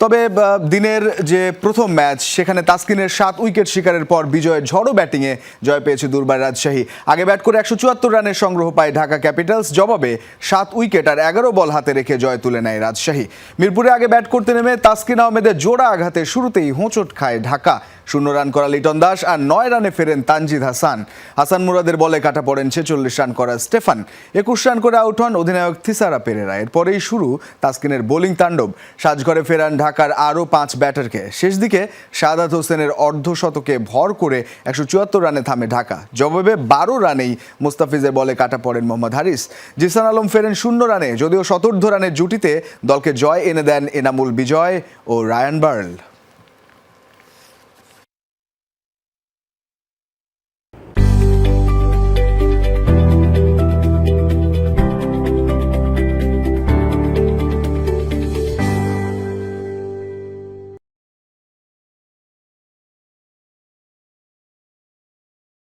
তবে দিনের যে প্রথম ম্যাচ, সেখানে তাসকিনের সাত উইকেট শিকারের পর বিজয়ের ঝড়ো ব্যাটিংয়ে জয় পেয়েছে দুর্বার রাজশাহী। আগে ব্যাট করে একশো চুয়াত্তর রানের সংগ্রহ পায় ঢাকা ক্যাপিটালস, জবাবে সাত উইকেট আর এগারো বল হাতে রেখে জয় তুলে নেয় রাজশাহী। মিরপুরে আগে ব্যাট করতে নেমে তাসকিন আহমেদের জোড়া আঘাতে শুরুতেই হোঁচট খায় ঢাকা। শূন্য রান করা লিটন দাস আর নয় রানে ফেরেন তানজিদ হাসান। হাসান মুরাদের বলে কাটা পড়েন ছেচল্লিশ রান করা স্টেফান। একুশ রান করে আউট হন অধিনায়ক থিসারা পেরেরা। এরপরেই শুরু তাসকিনের বোলিং তাণ্ডব। সাজঘরে ফেরান ঢাকার আরও পাঁচ ব্যাটারকে। শেষ দিকে সাদাত হোসেনের অর্ধশতকে ভর করে একশো চুয়াত্তর রানে থামে ঢাকা। জবাবে বারো রানেই মুস্তাফিজের বলে কাটা পড়েন মোহাম্মদ হারিস। জিসান আলম ফেরেন শূন্য রানে, যদিও শতর্ধ রানের জুটিতে দলকে জয় এনে দেন এনামুল বিজয় ও রায়ান বার্ল।